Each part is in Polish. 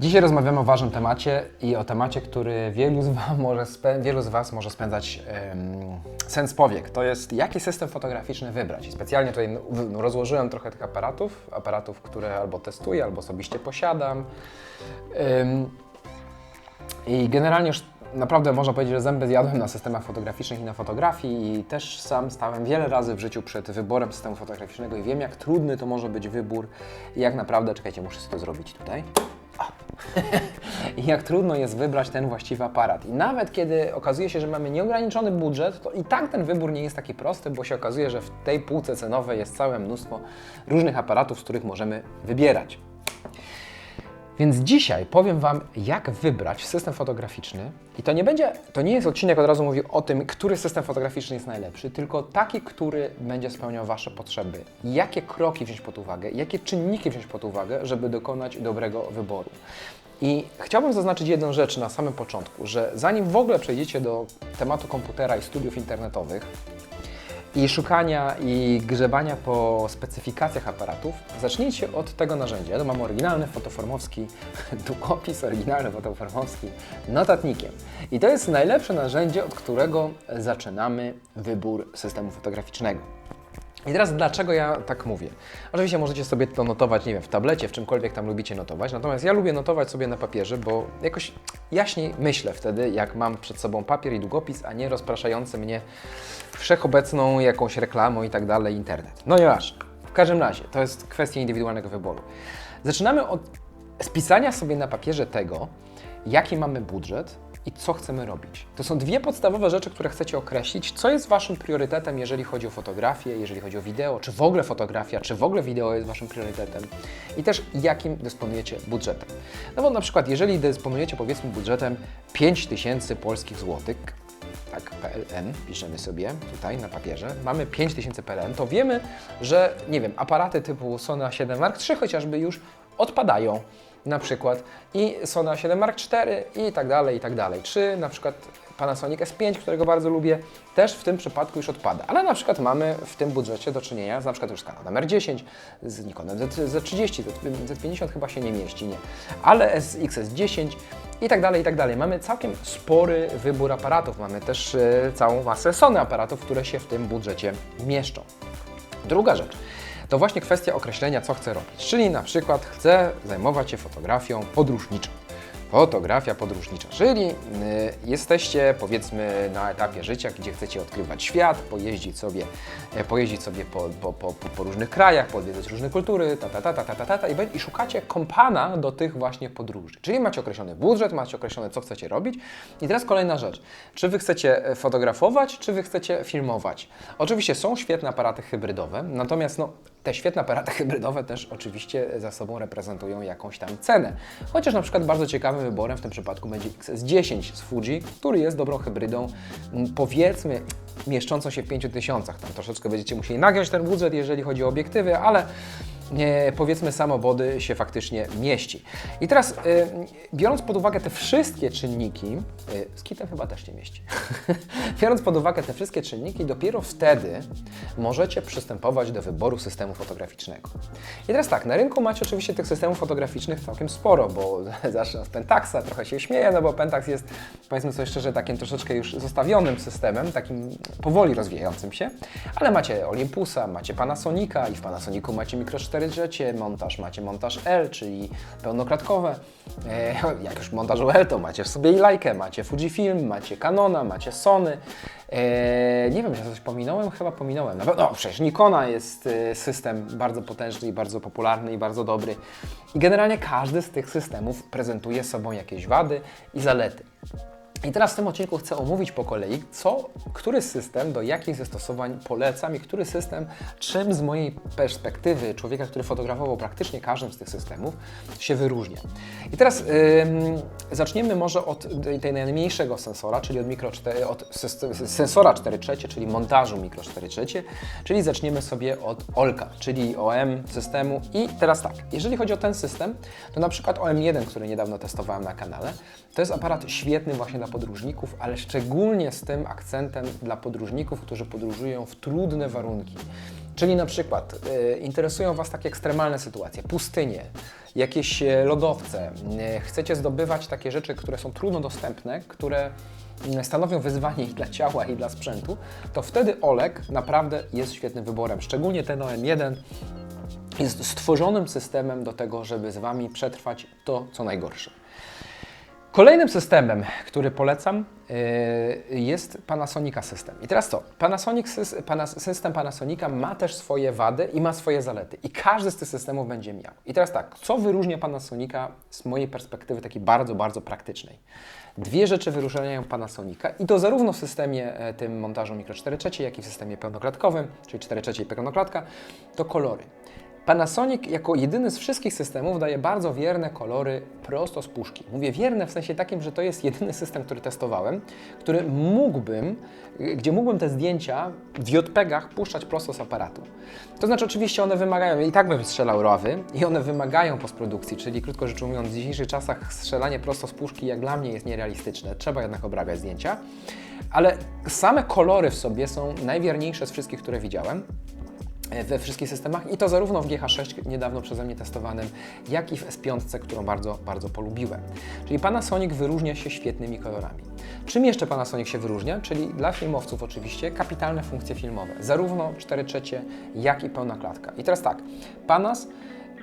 Dzisiaj rozmawiamy o ważnym temacie i o temacie, który wielu z Was może, wielu z was może spędzać sens powiek. To jest, jaki system fotograficzny wybrać. I specjalnie tutaj rozłożyłem trochę tych aparatów, aparatów, które albo testuję, albo osobiście posiadam. I generalnie już naprawdę można powiedzieć, że zęby zjadłem na systemach fotograficznych i na fotografii i też sam stałem wiele razy w życiu przed wyborem systemu fotograficznego i wiem, jak trudny to może być wybór i jak naprawdę, czekajcie, muszę sobie to zrobić tutaj. I jak trudno jest wybrać ten właściwy aparat. I nawet kiedy okazuje się, że mamy nieograniczony budżet, to i tak ten wybór nie jest taki prosty, bo się okazuje, że w tej półce cenowej jest całe mnóstwo różnych aparatów, z których możemy wybierać. Więc dzisiaj powiem Wam, jak wybrać system fotograficzny. I to nie będzie, to nie jest odcinek od razu mówił o tym, który system fotograficzny jest najlepszy, tylko taki, który będzie spełniał Wasze potrzeby. Jakie kroki wziąć pod uwagę, jakie czynniki wziąć pod uwagę, żeby dokonać dobrego wyboru. I chciałbym zaznaczyć jedną rzecz na samym początku, że zanim w ogóle przejdziecie do tematu komputera i studiów internetowych, i szukania i grzebania po specyfikacjach aparatów, zacznijcie od tego narzędzia. Ja tu mam oryginalny fotoformowski długopis, oryginalny fotoformowski notatnikiem. I to jest najlepsze narzędzie, od którego zaczynamy wybór systemu fotograficznego. I teraz dlaczego ja tak mówię? Oczywiście możecie sobie to notować, nie wiem, w tablecie, w czymkolwiek tam lubicie notować, natomiast ja lubię notować sobie na papierze, bo jakoś jaśniej myślę wtedy, jak mam przed sobą papier i długopis, a nie rozpraszający mnie wszechobecną jakąś reklamą i tak dalej internet. No nieważne. W każdym razie, to jest kwestia indywidualnego wyboru. Zaczynamy od spisania sobie na papierze tego, jaki mamy budżet i co chcemy robić. To są dwie podstawowe rzeczy, które chcecie określić, co jest Waszym priorytetem, jeżeli chodzi o fotografię, jeżeli chodzi o wideo, czy w ogóle fotografia, czy w ogóle wideo jest Waszym priorytetem i też jakim dysponujecie budżetem. No bo na przykład, jeżeli dysponujecie powiedzmy budżetem 5000 polskich złotych, tak, PLN, piszemy sobie tutaj na papierze, mamy 5000 PLN, to wiemy, że, nie wiem, aparaty typu Sony A7 Mark III chociażby już odpadają na przykład i Sony A7 Mark IV i tak dalej, i tak dalej. Czy na przykład Panasonic S5, którego bardzo lubię, też w tym przypadku już odpada. Ale na przykład mamy w tym budżecie do czynienia z na przykład już z Canonem R10, z Nikonem Z, Z30, Z, Z50 chyba się nie mieści, nie. Ale XS10 i tak dalej, i tak dalej. Mamy całkiem spory wybór aparatów. Mamy też e, całą masę Sony aparatów, które się w tym budżecie mieszczą. Druga rzecz to właśnie kwestia określenia, co chcę robić. Czyli na przykład chcę zajmować się fotografią podróżniczą. Fotografia podróżnicza, czyli y, jesteście powiedzmy na etapie życia, gdzie chcecie odkrywać świat, pojeździć sobie, e, pojeździć sobie po, po, po, po różnych krajach, podwiedzać różne kultury, ta, ta, ta, ta, ta, ta, ta, i, i szukacie kompana do tych właśnie podróży. Czyli macie określony budżet, macie określone, co chcecie robić. I teraz kolejna rzecz. Czy Wy chcecie e, fotografować, czy Wy chcecie filmować? Oczywiście są świetne aparaty hybrydowe, natomiast no, te świetne aparaty hybrydowe też oczywiście za sobą reprezentują jakąś tam cenę. Chociaż na przykład bardzo ciekawym wyborem w tym przypadku będzie XS10 z Fuji, który jest dobrą hybrydą, powiedzmy mieszczącą się w 5000. Tam troszeczkę będziecie musieli nagiąć ten budżet, jeżeli chodzi o obiektywy, ale powiedzmy samowody się faktycznie mieści. I teraz e, biorąc pod uwagę te wszystkie czynniki, e, z kitem chyba też się mieści, biorąc pod uwagę te wszystkie czynniki, dopiero wtedy możecie przystępować do wyboru systemu fotograficznego. I teraz tak, na rynku macie oczywiście tych systemów fotograficznych całkiem sporo, bo zacznę od Pentaxa, trochę się śmieję, no bo Pentax jest, powiedzmy sobie szczerze, takim troszeczkę już zostawionym systemem, takim powoli rozwijającym się, ale macie Olympusa, macie Panasonica i w Panasonicu macie Micro 4 trzecie, montaż, macie montaż L, czyli pełnoklatkowe. E, jak już montażu L, to macie w sobie i Leica, macie Fujifilm, macie Canona, macie Sony. E, nie wiem, czy coś pominąłem? Chyba pominąłem. Na pewno, no, przecież Nikona jest e, system bardzo potężny i bardzo popularny i bardzo dobry. I generalnie każdy z tych systemów prezentuje sobą jakieś wady i zalety. I teraz w tym odcinku chcę omówić po kolei, co, który system do jakich zastosowań polecam i który system czym z mojej perspektywy człowieka, który fotografował praktycznie każdym z tych systemów, się wyróżnia. I teraz ym, zaczniemy może od tej najmniejszego sensora, czyli od, mikro 4, od sensora 4 trzecie, czyli montażu mikro 4 trzecie, czyli zaczniemy sobie od OLKA, czyli OM systemu. I teraz tak, jeżeli chodzi o ten system, to na przykład OM1, który niedawno testowałem na kanale, to jest aparat świetny właśnie dla podróżników, ale szczególnie z tym akcentem dla podróżników, którzy podróżują w trudne warunki. Czyli na przykład y, interesują Was takie ekstremalne sytuacje, pustynie, jakieś e, lodowce, e, chcecie zdobywać takie rzeczy, które są trudno dostępne, które mm, stanowią wyzwanie i dla ciała, i dla sprzętu, to wtedy Olek naprawdę jest świetnym wyborem. Szczególnie ten OM1 jest stworzonym systemem do tego, żeby z Wami przetrwać to, co najgorsze. Kolejnym systemem, który polecam, yy, jest Panasonica System. I teraz co? Panasonic, sys- pana, system Panasonica ma też swoje wady i ma swoje zalety. I każdy z tych systemów będzie miał. I teraz tak, co wyróżnia Panasonica z mojej perspektywy takiej bardzo, bardzo praktycznej? Dwie rzeczy wyróżniają Panasonica i to zarówno w systemie e, tym montażu mikro 4 trzecie, jak i w systemie pełnoklatkowym, czyli 4 trzecie i pełnoklatka, to kolory. Panasonic jako jedyny z wszystkich systemów daje bardzo wierne kolory prosto z puszki. Mówię wierne w sensie takim, że to jest jedyny system, który testowałem, który mógłbym, gdzie mógłbym te zdjęcia w JPEGach puszczać prosto z aparatu. To znaczy oczywiście one wymagają, i tak bym strzelał rowy, i one wymagają postprodukcji, czyli krótko rzecz ujmując w dzisiejszych czasach strzelanie prosto z puszki jak dla mnie jest nierealistyczne. Trzeba jednak obrabiać zdjęcia. Ale same kolory w sobie są najwierniejsze z wszystkich, które widziałem we wszystkich systemach i to zarówno w GH6 niedawno przeze mnie testowanym, jak i w S5, którą bardzo, bardzo polubiłem. Czyli Panasonic wyróżnia się świetnymi kolorami. Czym jeszcze Panasonic się wyróżnia? Czyli dla filmowców oczywiście kapitalne funkcje filmowe, zarówno 4 trzecie, jak i pełna klatka. I teraz tak, Panas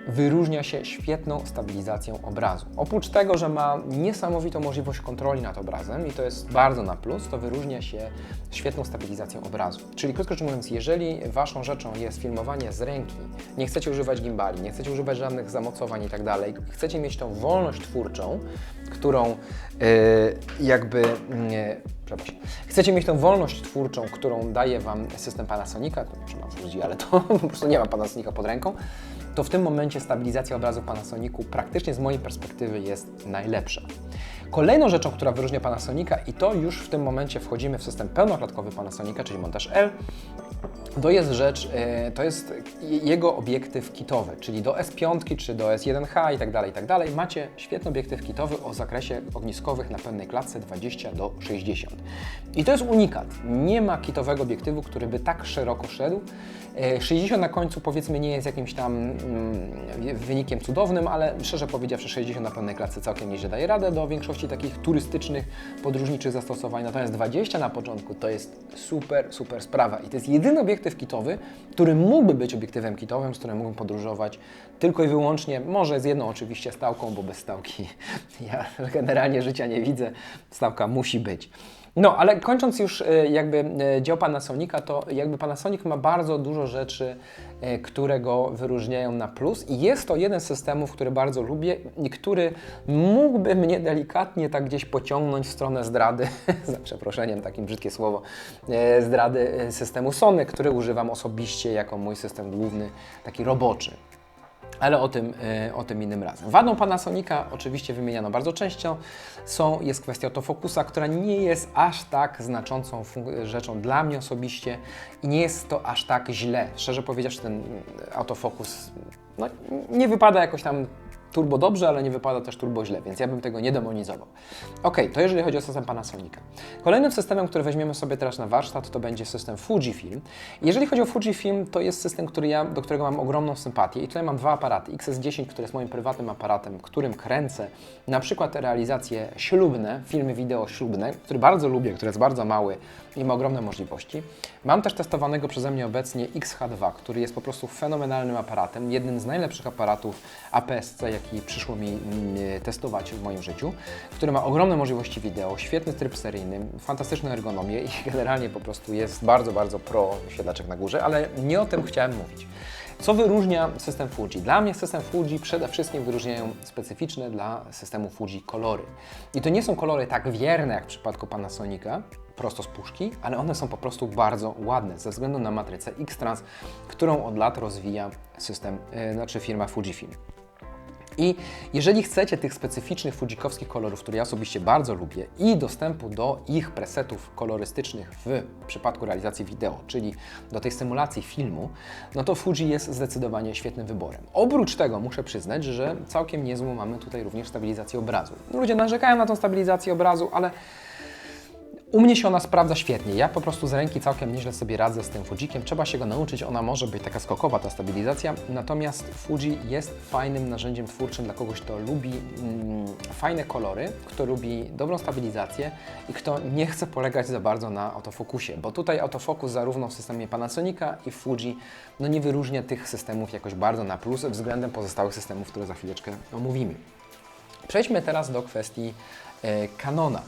wyróżnia się świetną stabilizacją obrazu. Oprócz tego, że ma niesamowitą możliwość kontroli nad obrazem i to jest bardzo na plus, to wyróżnia się świetną stabilizacją obrazu. Czyli krótko mówiąc, jeżeli Waszą rzeczą jest filmowanie z ręki, nie chcecie używać gimbali, nie chcecie używać żadnych zamocowań i tak dalej, chcecie mieć tą wolność twórczą, którą yy, jakby, yy, przepraszam, chcecie mieć tą wolność twórczą, którą daje Wam system Panasonica, to trzeba wrzucić, ale to po prostu nie ma Panasonica pod ręką, to w tym momencie stabilizacja obrazu Panasonicu praktycznie z mojej perspektywy jest najlepsza. Kolejną rzeczą, która wyróżnia Panasonica i to już w tym momencie wchodzimy w system pełnoklatkowy Panasonica, czyli montaż L, to jest rzecz, e, to jest jego obiektyw kitowy, czyli do S5 czy do S1H i tak dalej, i tak dalej. Macie świetny obiektyw kitowy o zakresie ogniskowych na pełnej klatce 20 do 60. I to jest unikat. Nie ma kitowego obiektywu, który by tak szeroko szedł. 60 e, na końcu powiedzmy nie jest jakimś tam mm, wynikiem cudownym, ale szczerze powiedziawszy 60 na pełnej klatce całkiem nieźle daje radę do większości takich turystycznych, podróżniczych zastosowań. Natomiast 20 na początku to jest super, super sprawa i to jest jedyny obiektyw kitowy, który mógłby być obiektywem kitowym, z którym mógłbym podróżować tylko i wyłącznie, może z jedną oczywiście stałką, bo bez stałki ja generalnie życia nie widzę, stałka musi być. No, ale kończąc już e, jakby e, dział Panasonica, to jakby Panasonic ma bardzo dużo rzeczy, e, które go wyróżniają na plus i jest to jeden z systemów, który bardzo lubię i który mógłby mnie delikatnie tak gdzieś pociągnąć w stronę zdrady, za przeproszeniem, takim brzydkie słowo, zdrady systemu Sony, który używam osobiście jako mój system główny, taki roboczy. Ale o tym, e, o tym innym razem. Wadą Panasonica, oczywiście wymieniano bardzo często, są, jest kwestia autofokusa, która nie jest aż tak znaczącą rzeczą dla mnie osobiście i nie jest to aż tak źle. Szczerze powiedziawszy, ten autofokus no, nie wypada jakoś tam turbo dobrze, ale nie wypada też turbo źle, więc ja bym tego nie demonizował. Ok, to jeżeli chodzi o system Panasonica. Kolejnym systemem, który weźmiemy sobie teraz na warsztat, to będzie system Fujifilm. Jeżeli chodzi o Fujifilm, to jest system, który ja, do którego mam ogromną sympatię i tutaj mam dwa aparaty. XS10, który jest moim prywatnym aparatem, którym kręcę na przykład realizacje ślubne, filmy wideo ślubne, który bardzo lubię, który jest bardzo mały i ma ogromne możliwości. Mam też testowanego przeze mnie obecnie XH2, który jest po prostu fenomenalnym aparatem, jednym z najlepszych aparatów APS-C, jaki przyszło mi mm, testować w moim życiu, który ma ogromne możliwości wideo, świetny tryb seryjny, fantastyczną ergonomię i generalnie po prostu jest bardzo, bardzo pro świetlaczek na górze, ale nie o tym chciałem mówić. Co wyróżnia system Fuji? Dla mnie system Fuji przede wszystkim wyróżniają specyficzne dla systemu Fuji kolory. I to nie są kolory tak wierne jak w przypadku Panasonica, prosto z puszki, ale one są po prostu bardzo ładne ze względu na matrycę X-Trans, którą od lat rozwija system, yy, znaczy firma Fujifilm. I jeżeli chcecie tych specyficznych fujikowskich kolorów, które ja osobiście bardzo lubię, i dostępu do ich presetów kolorystycznych w przypadku realizacji wideo, czyli do tej symulacji filmu, no to Fuji jest zdecydowanie świetnym wyborem. Oprócz tego muszę przyznać, że całkiem niezłą mamy tutaj również stabilizację obrazu. Ludzie narzekają na tą stabilizację obrazu, ale U mnie się ona sprawdza świetnie. Ja po prostu z ręki całkiem nieźle sobie radzę z tym Fujikiem. Trzeba się go nauczyć. Ona może być taka skokowa, ta stabilizacja. Natomiast Fuji jest fajnym narzędziem twórczym dla kogoś, kto lubi mm, fajne kolory, kto lubi dobrą stabilizację i kto nie chce polegać za bardzo na autofokusie. Bo tutaj autofokus zarówno w systemie Panasonica i Fuji no nie wyróżnia tych systemów jakoś bardzo na plus względem pozostałych systemów, które za chwileczkę omówimy. Przejdźmy teraz do kwestii e, Canona.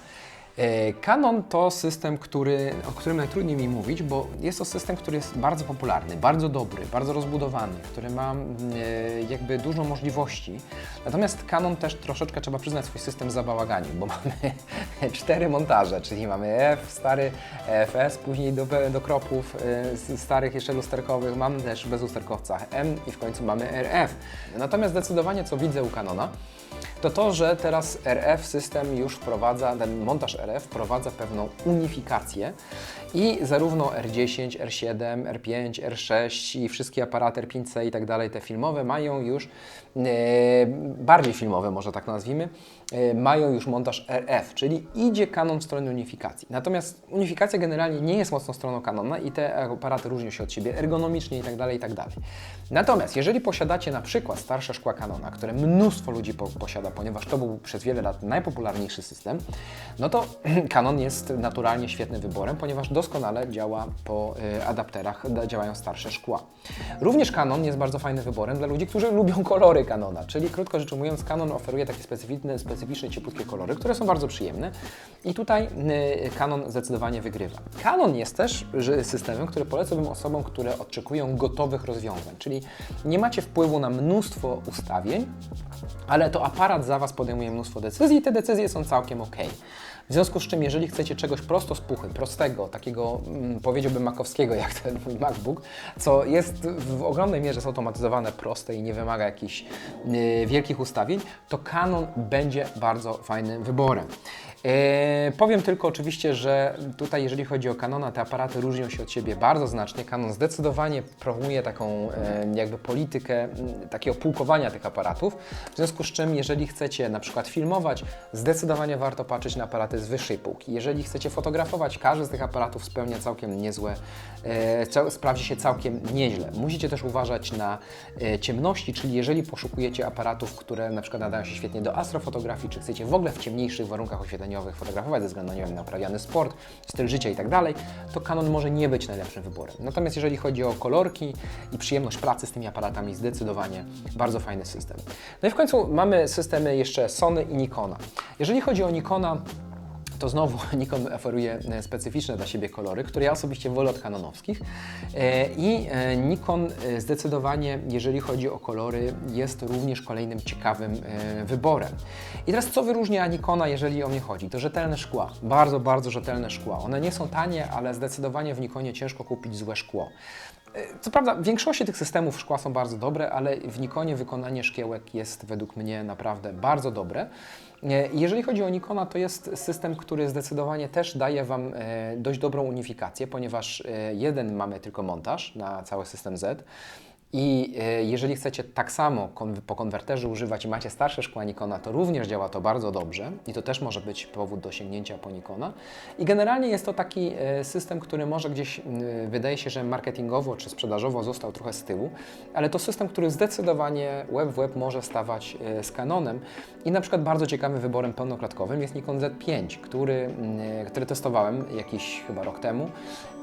Canon to system, który, o którym najtrudniej mi mówić, bo jest to system, który jest bardzo popularny, bardzo dobry, bardzo rozbudowany, który ma mm, e, jakby dużo możliwości. Natomiast Canon też troszeczkę trzeba przyznać swój system zabałaganił, bo mamy cztery montaże, czyli mamy F, stary FS, później do, do kropów e, starych jeszcze lusterkowych, mamy też bez lusterkowca M i w końcu mamy RF. Natomiast zdecydowanie co widzę u Canona, to to, że teraz RF system już wprowadza, ten montaż RF wprowadza pewną unifikację i zarówno R10, R7, R5, R6 i wszystkie aparaty R5C i tak dalej, te filmowe mają już, e, bardziej filmowe może tak nazwijmy, mają już montaż RF, czyli idzie Canon w stronę unifikacji. Natomiast unifikacja generalnie nie jest mocną stroną Canona i te aparaty różnią się od siebie ergonomicznie i tak dalej, i tak. Natomiast jeżeli posiadacie na przykład starsze szkła Canona, które mnóstwo ludzi po, posiada, ponieważ to był przez wiele lat najpopularniejszy system, no to Canon jest naturalnie świetnym wyborem, ponieważ doskonale działa po y, adapterach, da- działają starsze szkła. Również Canon jest bardzo fajnym wyborem dla ludzi, którzy lubią kolory Canona, czyli krótko rzecz ujmując, Canon oferuje takie specyficzne, specyficzne cieplutkie kolory, które są bardzo przyjemne i tutaj y, Canon zdecydowanie wygrywa. Canon jest też że- systemem, który polecałbym osobom, które oczekują gotowych rozwiązań, czyli nie macie wpływu na mnóstwo ustawień, ale to aparat za Was podejmuje mnóstwo decyzji i te decyzje są całkiem ok. W związku z czym, jeżeli chcecie czegoś prosto z puchy, prostego, takiego mm, powiedziałbym makowskiego jak ten mój MacBook, co jest w ogromnej mierze zautomatyzowane, proste i nie wymaga jakichś y, wielkich ustawień, to Canon będzie bardzo fajnym wyborem. E, powiem tylko oczywiście, że tutaj jeżeli chodzi o Canona, te aparaty różnią się od siebie bardzo znacznie. Canon zdecydowanie promuje taką e, jakby politykę takiego pułkowania tych aparatów, w związku z czym jeżeli chcecie na przykład filmować, zdecydowanie warto patrzeć na aparaty z wyższej półki. Jeżeli chcecie fotografować, każdy z tych aparatów spełnia całkiem niezłe, e, sprawdzi się całkiem nieźle. Musicie też uważać na ciemności, czyli jeżeli poszukujecie aparatów, które na przykład nadają się świetnie do astrofotografii, czy chcecie w ogóle w ciemniejszych warunkach oświetleniowych fotografować ze względu nie wiem, na uprawiany sport, styl życia i tak to Canon może nie być najlepszym wyborem. Natomiast jeżeli chodzi o kolorki i przyjemność pracy z tymi aparatami, zdecydowanie bardzo fajny system. No i w końcu mamy systemy jeszcze Sony i Nikona. Jeżeli chodzi o Nikona, to znowu Nikon oferuje e, specyficzne dla siebie kolory, które ja osobiście wolę od kanonowskich. E, I e, Nikon zdecydowanie, jeżeli chodzi o kolory, jest również kolejnym ciekawym wyborem. I teraz co wyróżnia Nikona, jeżeli o mnie chodzi? To rzetelne szkła. Bardzo, bardzo rzetelne szkła. One nie są tanie, ale zdecydowanie w Nikonie ciężko kupić złe szkło. E, Co prawda, w większości tych systemów szkła są bardzo dobre, ale w Nikonie wykonanie szkiełek jest według mnie naprawdę bardzo dobre. E, Jeżeli chodzi o Nikona, to jest system, który zdecydowanie też daje Wam e, dość dobrą unifikację, ponieważ jeden mamy tylko montaż na cały system Z. I e, jeżeli chcecie tak samo po konwerterze używać i macie starsze szkła Nikona, to również działa to bardzo dobrze i to też może być powód do sięgnięcia po Nikona. I generalnie jest to taki e, system, który może gdzieś, wydaje się, że marketingowo czy sprzedażowo został trochę z tyłu, ale to system, który zdecydowanie web w web może stawać e, z Canonem i na przykład bardzo ciekawym wyborem pełnoklatkowym jest Nikon Z5, który, który testowałem jakiś chyba rok temu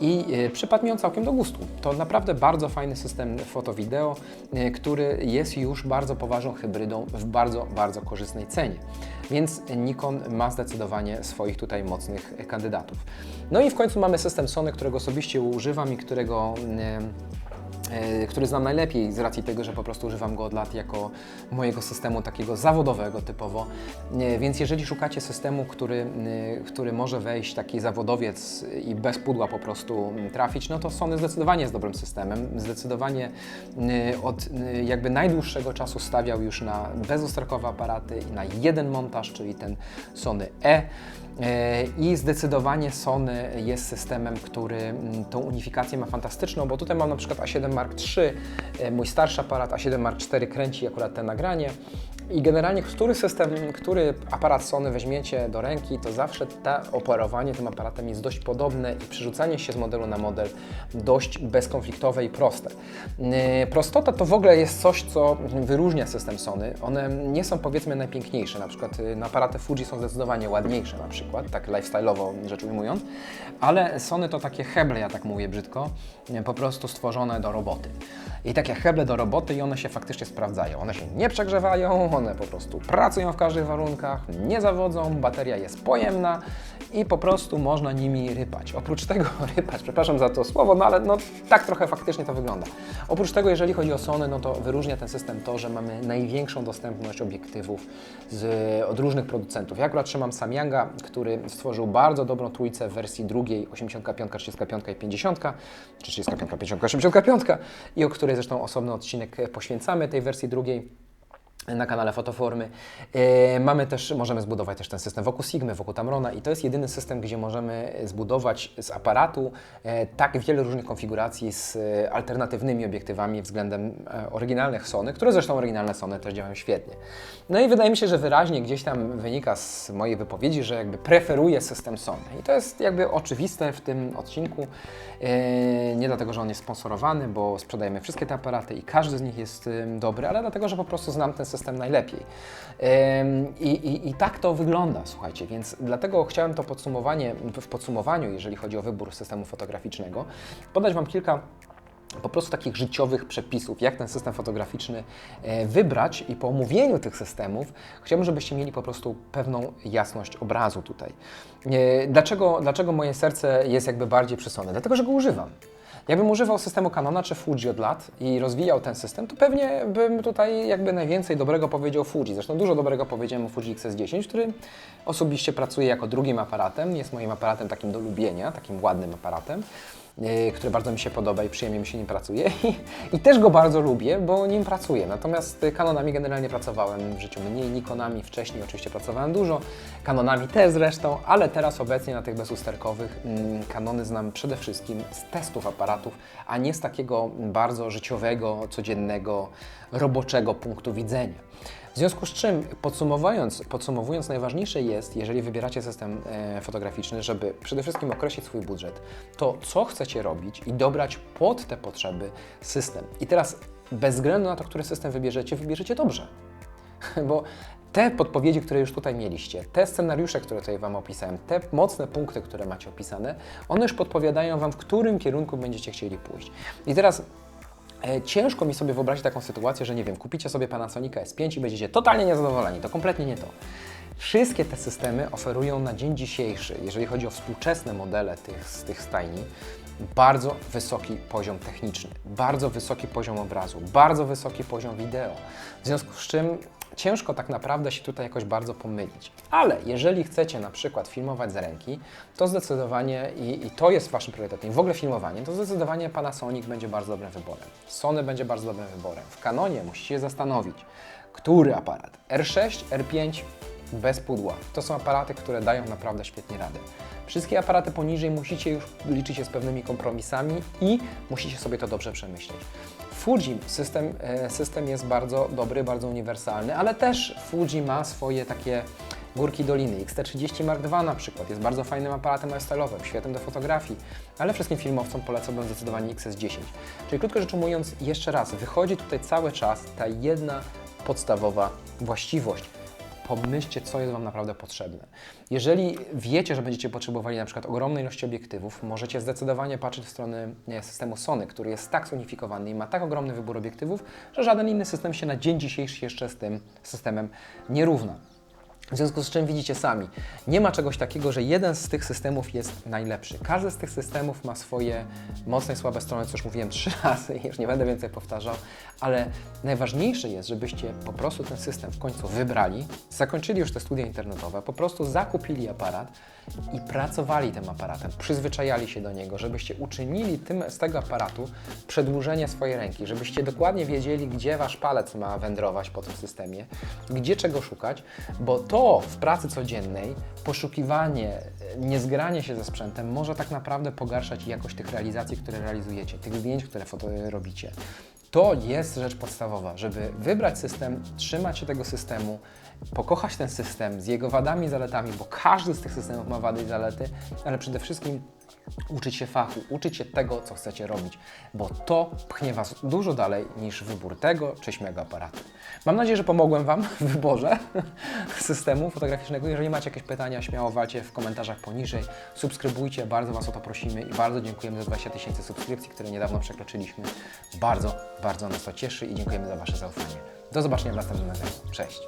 i e, przypadł mi on całkiem do gustu. To naprawdę bardzo fajny system foto-wideo, e, który jest już bardzo poważną hybrydą w bardzo, bardzo korzystnej cenie. Więc Nikon ma zdecydowanie swoich tutaj mocnych kandydatów. No i w końcu mamy system Sony, którego osobiście używam i którego e, który znam najlepiej z racji tego, że po prostu używam go od lat jako mojego systemu takiego zawodowego typowo. E, Więc jeżeli szukacie systemu, który, e, który może wejść taki zawodowiec i bez pudła po prostu trafić, no to Sony zdecydowanie jest dobrym systemem. Zdecydowanie e, od e, jakby najdłuższego czasu stawiał już na bezusterkowe aparaty i na jeden montaż, czyli ten Sony E. E, I zdecydowanie Sony jest systemem, który mm, tą unifikację ma fantastyczną, bo tutaj mam na przykład A7 Mark III, e, mój starszy aparat A7 Mark IV kręci akurat te nagranie I generalnie, który system, który aparat Sony weźmiecie do ręki, to zawsze to operowanie tym aparatem jest dość podobne i przerzucanie się z modelu na model dość bezkonfliktowe i proste. Yy, Prostota to w ogóle jest coś, co wyróżnia system Sony. One nie są powiedzmy najpiękniejsze, na przykład yy, no, aparaty Fuji są zdecydowanie ładniejsze na przykład, tak lifestyle'owo rzecz ujmując, ale Sony to takie heble, ja tak mówię brzydko, yy, po prostu stworzone do roboty. I takie heble do roboty i one się faktycznie sprawdzają. One się nie przegrzewają, one po prostu pracują w każdych warunkach, nie zawodzą, bateria jest pojemna i po prostu można nimi rypać. Oprócz tego, rypać, przepraszam za to słowo, no ale no, tak trochę faktycznie to wygląda. Oprócz tego, jeżeli chodzi o Sony, no to wyróżnia ten system to, że mamy największą dostępność obiektywów z, od różnych producentów. Ja akurat trzymam Samyanga, który stworzył bardzo dobrą trójcę w wersji drugiej, 85, 35 i 50, czy 35, 50, 85 i o której zresztą osobny odcinek poświęcamy tej wersji drugiej na kanale Fotoformy. E, mamy też, możemy zbudować też ten system wokół Sigmy, wokół Tamrona i to jest jedyny system, gdzie możemy zbudować z aparatu e, tak wiele różnych konfiguracji z e, alternatywnymi obiektywami względem oryginalnych Sony, które zresztą oryginalne Sony też działają świetnie. No i wydaje mi się, że wyraźnie gdzieś tam wynika z mojej wypowiedzi, że jakby preferuję system Sony i to jest jakby oczywiste w tym odcinku. Nie dlatego, że on jest sponsorowany, bo sprzedajemy wszystkie te aparaty i każdy z nich jest dobry, ale dlatego, że po prostu znam ten system najlepiej. Em, I, i, I tak to wygląda, słuchajcie, więc dlatego chciałem to podsumowanie, w podsumowaniu, jeżeli chodzi o wybór systemu fotograficznego, podać Wam kilka po prostu takich życiowych przepisów, jak ten system fotograficzny e, wybrać i po omówieniu tych systemów chciałbym, żebyście mieli po prostu pewną jasność obrazu tutaj. E, Dlaczego, dlaczego moje serce jest jakby bardziej przy Sony? Dlatego, że go używam. Jakbym używał systemu Canona czy Fuji od lat i rozwijał ten system, to pewnie bym tutaj jakby najwięcej dobrego powiedział Fuji. Zresztą dużo dobrego powiedziałem o Fuji XS10, który osobiście pracuje jako drugim aparatem. Jest moim aparatem takim do lubienia, takim ładnym aparatem yy, który bardzo mi się podoba i przyjemnie mi się nim pracuje I, i też go bardzo lubię, bo nim pracuję. Natomiast y, Canonami generalnie pracowałem w życiu mniej, Nikonami wcześniej oczywiście pracowałem dużo, Canonami też zresztą, ale teraz obecnie na tych bezusterkowych mm, Canony znam przede wszystkim z testów aparatów, a nie z takiego bardzo życiowego, codziennego, roboczego punktu widzenia. W związku z czym, podsumowując, podsumowując, najważniejsze jest, jeżeli wybieracie system e, fotograficzny, żeby przede wszystkim określić swój budżet, to co chcecie robić i dobrać pod te potrzeby system. I teraz, bez względu na to, który system wybierzecie, wybierzecie dobrze. Bo te podpowiedzi, które już tutaj mieliście, te scenariusze, które tutaj Wam opisałem, te mocne punkty, które macie opisane, one już podpowiadają Wam, w którym kierunku będziecie chcieli pójść. I teraz Ciężko mi sobie wyobrazić taką sytuację, że nie wiem, kupicie sobie Panasonica S5 i będziecie totalnie niezadowoleni. To kompletnie nie to. Wszystkie te systemy oferują na dzień dzisiejszy, jeżeli chodzi o współczesne modele tych, z tych stajni, bardzo wysoki poziom techniczny, bardzo wysoki poziom obrazu, bardzo wysoki poziom wideo. W związku z czym ciężko tak naprawdę się tutaj jakoś bardzo pomylić. Ale jeżeli chcecie na przykład filmować z ręki, to zdecydowanie i, i to jest Waszym priorytetem, w ogóle filmowanie, to zdecydowanie Panasonic będzie bardzo dobrym wyborem. Sony będzie bardzo dobrym wyborem. W Canonie musicie się zastanowić, który aparat? R6, R5, bez pudła. To są aparaty, które dają naprawdę świetnie radę. Wszystkie aparaty poniżej musicie już liczyć się z pewnymi kompromisami i musicie sobie to dobrze przemyśleć. Fuji system, e, system jest bardzo dobry, bardzo uniwersalny, ale też Fuji ma swoje takie górki doliny. X-T30 Mark II na przykład jest bardzo fajnym aparatem lifestyle'owym, świetnym do fotografii, ale wszystkim filmowcom polecałbym zdecydowanie XS10. Czyli krótko rzecz ujmując, jeszcze raz, wychodzi tutaj cały czas ta jedna podstawowa właściwość pomyślcie, co jest Wam naprawdę potrzebne. Jeżeli wiecie, że będziecie potrzebowali na przykład ogromnej ilości obiektywów, możecie zdecydowanie patrzeć w stronę systemu Sony, który jest tak zunifikowany i ma tak ogromny wybór obiektywów, że żaden inny system się na dzień dzisiejszy jeszcze z tym systemem nie równa. W związku z czym widzicie sami, nie ma czegoś takiego, że jeden z tych systemów jest najlepszy. Każdy z tych systemów ma swoje mocne i słabe strony, co już mówiłem trzy razy już nie będę więcej powtarzał, ale najważniejsze jest, żebyście po prostu ten system w końcu wybrali, zakończyli już te studia internetowe, po prostu zakupili aparat i pracowali tym aparatem, przyzwyczajali się do niego, żebyście uczynili tym, z tego aparatu przedłużenie swojej ręki, żebyście dokładnie wiedzieli, gdzie wasz palec ma wędrować po tym systemie, gdzie czego szukać, bo to w pracy codziennej, poszukiwanie, niezgranie się ze sprzętem może tak naprawdę pogarszać jakość tych realizacji, które realizujecie, tych zdjęć, które foto robicie. To jest rzecz podstawowa, żeby wybrać system, trzymać się tego systemu, pokochać ten system z jego wadami i zaletami, bo każdy z tych systemów ma wady i zalety, ale przede wszystkim uczyć się fachu, uczyć się tego, co chcecie robić, bo to pchnie Was dużo dalej niż wybór tego czy śmego aparatu. Mam nadzieję, że pomogłem Wam w wyborze systemu fotograficznego. Jeżeli macie jakieś pytania, śmiało walcie w komentarzach poniżej. Subskrybujcie, bardzo Was o to prosimy i bardzo dziękujemy za 20 tysięcy subskrypcji, które niedawno przekroczyliśmy. Bardzo, bardzo nas to cieszy i dziękujemy za Wasze zaufanie. Do zobaczenia w następnym nagraniu. Cześć!